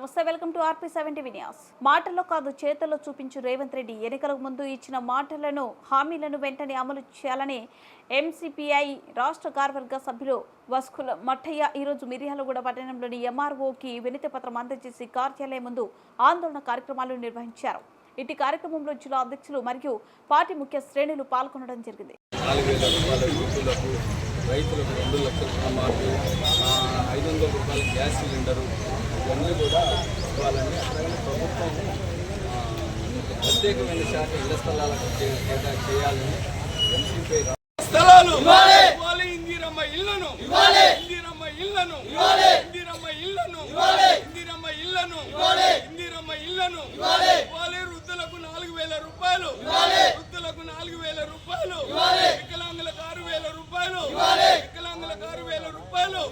నమస్తే welcome to RP seventy వినియాస్ మాటల్లో కాదు చేతల్లో చూపించు రేవంత్ రెడ్డి ఎన్నికలకు ముందు ఇచ్చిన మాటలను హామీలను వెంటనే అమలు చేయాలని ఎంసీపీఐ రాష్ట్ర కార్యవర్గ సభ్యులు వస్కుల మట్టయ్య ఈరోజు మిర్యాలగూడ పట్టణంలోని ఎంఆర్ఓకి వినతి పత్రం అందజేసి కార్యాలయం ముందు ఆందోళన కార్యక్రమాలు నిర్వహించారు. ఇటు కార్యక్రమంలో జిల్లా అధ్యక్షులు మరియు పార్టీ ముఖ్య శ్రేణులు పాల్గొనడం జరిగింది. రైతులకు రెండు లక్షల రుణమాఫీ ఐదు వందల రూపాయల గ్యాస్ సిలిండరు ఇవన్నీ కూడా ఇవ్వాలని అట్లాగే ప్రభుత్వం ఆ, ప్రత్యేకమైన శాఖ ఇళ్ళ స్థలాలకు కేటా చేయాలని ఎంసీపీ స్థలాలు! ఇవ్వాలి! ఇందిరమ్మ ఇళ్ళను! ఇందిరమ్మ ఇళ్ళను! ఇందిరమ్మ ఇళ్ళను! ఇందిరమ్మ ఇళ్ళను! ఇందిరమ్మ ఇళ్ళను! ఇవ్వాలి! వృద్ధులకు నాలుగు వేల రూపాయలు! వృద్ధులకు నాలుగు వేల రూపాయలు! వికలాంగులకు ఆరు వేల రూపాయలు! వికలాంగులకు ఆరు వేల రూపాయలు!